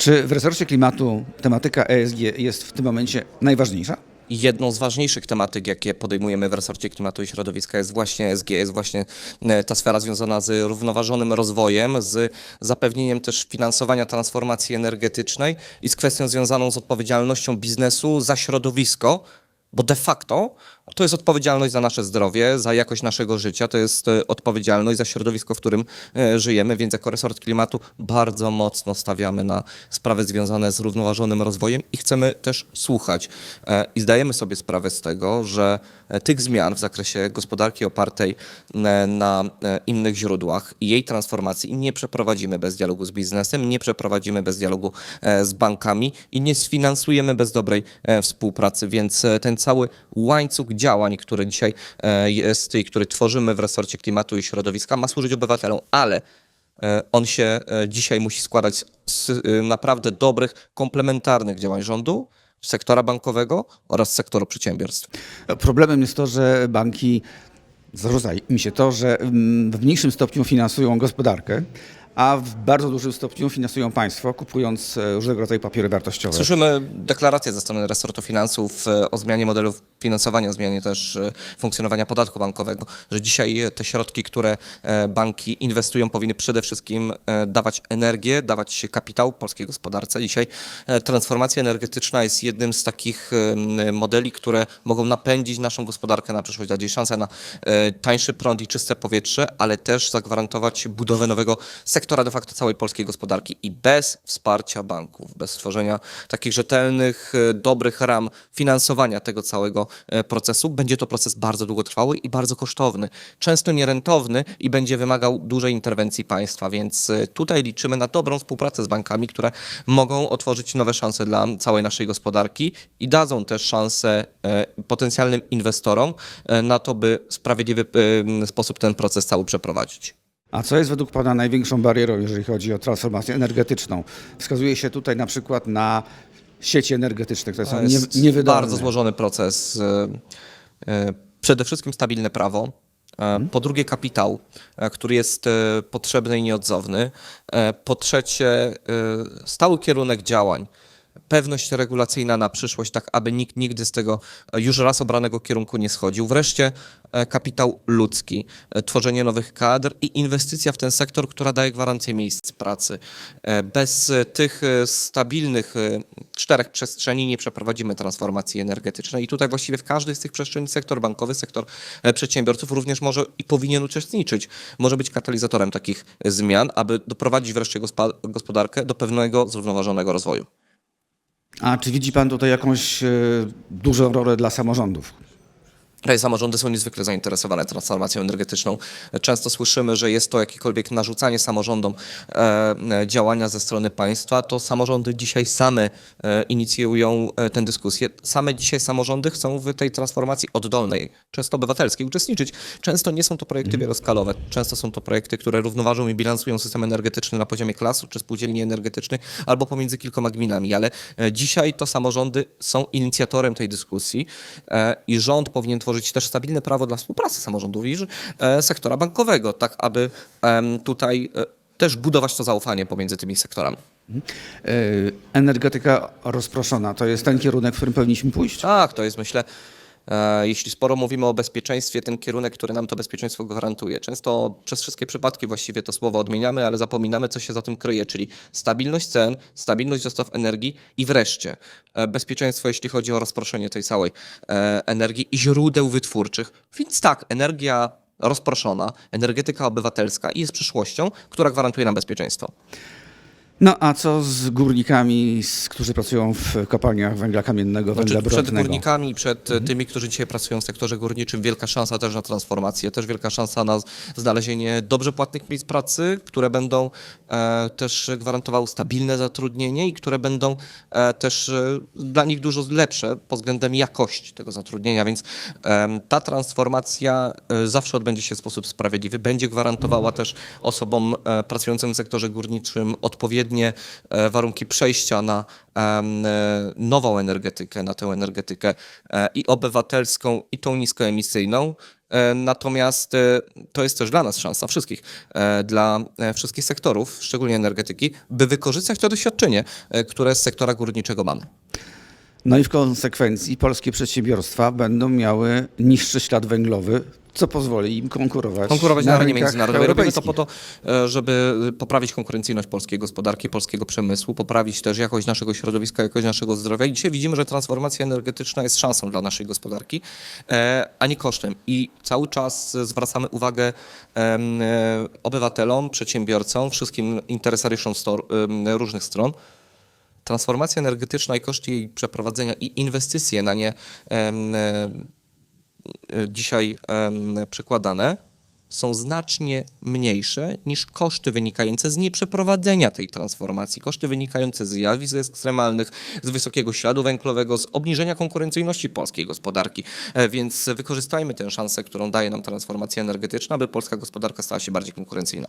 Czy w resorcie klimatu tematyka ESG jest w tym momencie najważniejsza? Jedną z ważniejszych tematyk, jakie podejmujemy w resorcie klimatu i środowiska jest właśnie ESG, jest właśnie e, ta sfera związana z równoważonym rozwojem, z zapewnieniem też finansowania transformacji energetycznej i z kwestią związaną z odpowiedzialnością biznesu za środowisko, bo de facto to jest odpowiedzialność za nasze zdrowie, za jakość naszego życia, to jest e, odpowiedzialność za środowisko, w którym e, żyjemy, więc jako resort klimatu bardzo mocno stawiamy na sprawy związane z równoważonym rozwojem i chcemy też słuchać. E, I zdajemy sobie sprawę z tego, że tych zmian w zakresie gospodarki opartej na innych źródłach i jej transformacji nie przeprowadzimy bez dialogu z biznesem, nie przeprowadzimy bez dialogu z bankami i nie sfinansujemy bez dobrej współpracy, więc ten cały łańcuch działań, który dzisiaj e, jest i który tworzymy w resorcie klimatu i środowiska ma służyć obywatelom, ale e, on się e, dzisiaj musi składać z e, naprawdę dobrych, komplementarnych działań rządu, sektora bankowego oraz sektoru przedsiębiorstw. Problemem jest to, że banki, zarzuca mi się to, że mm, w mniejszym stopniu finansują gospodarkę, a w bardzo dużym stopniu finansują państwo, kupując e, różnego rodzaju papiery wartościowe. Słyszymy deklaracje ze strony resortu finansów e, o zmianie modelu finansowania, o zmianie też e, funkcjonowania podatku bankowego, że dzisiaj te środki, które banki inwestują, powinny przede wszystkim dawać energię, dawać kapitał polskiej gospodarce. Dzisiaj transformacja energetyczna jest jednym z takich modeli, które mogą napędzić naszą gospodarkę na przyszłość, dać jej szansę na tańszy prąd i czyste powietrze, ale też zagwarantować budowę nowego sektora de facto całej polskiej gospodarki i bez wsparcia banków, bez stworzenia takich rzetelnych, e, dobrych ram finansowania tego całego e, procesu, będzie to proces bardzo długotrwały i bardzo kosztowny, często nierentowny i będzie wymagał dużej interwencji państwa, więc e, tutaj liczymy na dobrą współpracę z bankami, które mogą otworzyć nowe szanse dla całej naszej gospodarki i dadzą też szansę potencjalnym inwestorom na to, by w sprawiedliwy sposób ten proces cały przeprowadzić. A co jest według Pana największą barierą, jeżeli chodzi o transformację energetyczną? Wskazuje się tutaj na przykład na sieci energetyczne, które To są nie, jest niewydolne. bardzo złożony proces. E, e, Przede wszystkim stabilne prawo. e, Po drugie kapitał, który jest potrzebny i nieodzowny. Po trzecie stały kierunek działań. Pewność regulacyjna na przyszłość, tak aby nikt nigdy z tego e, już raz obranego kierunku nie schodził. Wreszcie e, kapitał ludzki, e, tworzenie nowych kadr i inwestycja w ten sektor, która daje gwarancję miejsc pracy. Bez tych stabilnych czterech przestrzeni nie przeprowadzimy transformacji energetycznej i tutaj właściwie w każdej z tych przestrzeni sektor bankowy, sektor przedsiębiorców również może i powinien uczestniczyć. Może być katalizatorem takich zmian, aby doprowadzić wreszcie gospodarkę do pewnego zrównoważonego rozwoju. A czy widzi Pan tutaj jakąś e, dużą rolę dla samorządów? Tutaj samorządy są niezwykle zainteresowane transformacją energetyczną. Często słyszymy, że jest to jakiekolwiek narzucanie samorządom e, e, działania ze strony państwa, to samorządy dzisiaj same e, inicjują tę dyskusję. Same dzisiaj samorządy chcą w tej transformacji oddolnej, często obywatelskiej uczestniczyć. Często nie są to projekty wieloskalowe, często są to projekty, które równoważą i bilansują system energetyczny na poziomie klasu czy spółdzielni energetycznych albo pomiędzy kilkoma gminami, ale dzisiaj to samorządy są inicjatorem tej dyskusji i rząd powinien tworzyć też stabilne prawo dla współpracy samorządów i e, sektora bankowego, tak aby tutaj e, też budować to zaufanie pomiędzy tymi sektorami. E, Energetyka rozproszona to jest ten kierunek, w którym powinniśmy pójść? Tak, to jest myślę, jeśli sporo mówimy o bezpieczeństwie, ten kierunek, który nam to bezpieczeństwo gwarantuje. Często przez wszystkie przypadki właściwie to słowo odmieniamy, ale zapominamy, co się za tym kryje, czyli stabilność cen, stabilność dostaw energii i wreszcie e, bezpieczeństwo, jeśli chodzi o rozproszenie tej całej e, energii i źródeł wytwórczych. Więc tak, energia rozproszona, energetyka obywatelska i jest przyszłością, która gwarantuje nam bezpieczeństwo. No a co z górnikami, z, którzy pracują w kopalniach węgla kamiennego, węgla Znaczy, przed górnikami, przed e, tymi, którzy dzisiaj pracują w sektorze górniczym, wielka szansa też na transformację, też wielka szansa na znalezienie dobrze płatnych miejsc pracy, które będą e, też gwarantowały stabilne zatrudnienie i które będą e, też e, dla nich dużo lepsze pod względem jakości tego zatrudnienia, więc em, ta transformacja e, zawsze odbędzie się w sposób sprawiedliwy, będzie gwarantowała też osobom e, pracującym w sektorze górniczym odpowiednie odpowiednie e, warunki przejścia na e, nową energetykę, na tę energetykę e, i obywatelską, i tą niskoemisyjną. Natomiast to jest też dla nas szansa, wszystkich, dla wszystkich sektorów, szczególnie energetyki, by wykorzystać to doświadczenie, które z sektora górniczego mamy. No i w konsekwencji polskie przedsiębiorstwa będą miały niższy ślad węglowy, co pozwoli im konkurować, konkurować na, arenie rynkach międzynarodowej. Robimy to po to, e, żeby poprawić konkurencyjność polskiej gospodarki, polskiego przemysłu, poprawić też jakość naszego środowiska, jakość naszego zdrowia. I dzisiaj widzimy, że transformacja energetyczna jest szansą dla naszej gospodarki, e, a nie kosztem. I cały czas zwracamy uwagę e, obywatelom, przedsiębiorcom, wszystkim interesariuszom różnych stron, transformacja energetyczna i koszty jej przeprowadzenia i inwestycje na nie dzisiaj em, przekładane są znacznie mniejsze niż koszty wynikające z nieprzeprowadzenia tej transformacji, koszty wynikające z zjawisk ekstremalnych, z wysokiego śladu węglowego, z obniżenia konkurencyjności polskiej gospodarki. E, Więc wykorzystajmy tę szansę, którą daje nam transformacja energetyczna, aby polska gospodarka stała się bardziej konkurencyjna.